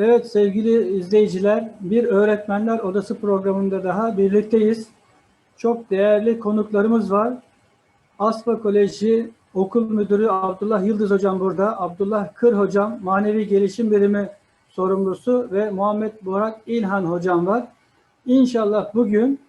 Evet sevgili izleyiciler, bir öğretmenler odası programında daha birlikteyiz. Çok değerli konuklarımız var. Aspa Koleji Okul Müdürü Abdullah Yıldız Hocam burada. Abdullah Kır Hocam Manevi Gelişim Birimi sorumlusu ve Muhammed Burak İlhan Hocam var. İnşallah bugün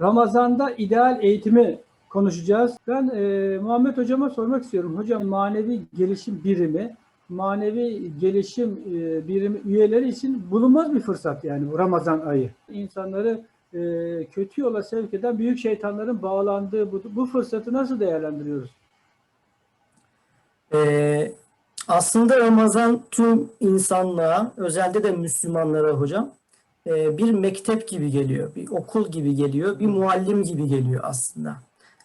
Ramazan'da ideal eğitimi konuşacağız. Ben e, Muhammed Hocam'a sormak istiyorum. Hocam manevi gelişim birimi, manevi gelişim e, birimi üyeleri için bulunmaz bir fırsat yani bu Ramazan ayı. İnsanları e, kötü yola sevk eden büyük şeytanların bağlandığı bu, bu fırsatı nasıl değerlendiriyoruz? Ee, aslında Ramazan tüm insanlığa, özellikle de Müslümanlara hocam, e, bir mektep gibi geliyor, bir okul gibi geliyor, bir muallim gibi geliyor aslında.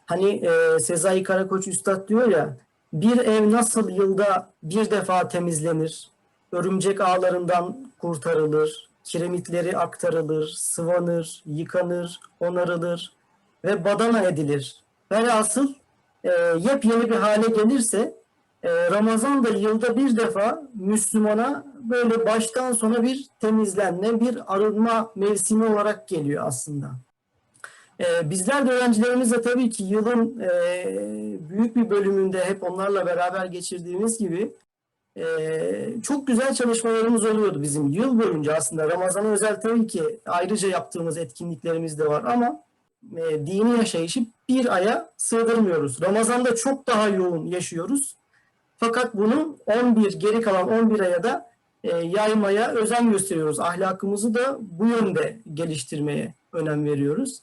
Hani e, Sezai Karakoç Üstad diyor ya, bir ev nasıl yılda bir defa temizlenir, örümcek ağlarından kurtarılır, kiremitleri aktarılır, sıvanır, yıkanır, onarılır ve badana edilir. Velhasıl e, yepyeni bir hale gelirse e, Ramazan da yılda bir defa Müslümana böyle baştan sona bir temizlenme, bir arınma mevsimi olarak geliyor aslında. E, bizler de öğrencilerimizle tabii ki yılın e, büyük bir bölümünde hep onlarla beraber geçirdiğimiz gibi e, çok güzel çalışmalarımız oluyordu bizim yıl boyunca aslında. Ramazan'a özel tabii ki ayrıca yaptığımız etkinliklerimiz de var ama e, dini yaşayışı bir aya sığdırmıyoruz. Ramazan'da çok daha yoğun yaşıyoruz. Fakat bunu 11 geri kalan 11 aya da e, yaymaya özen gösteriyoruz. Ahlakımızı da bu yönde geliştirmeye önem veriyoruz.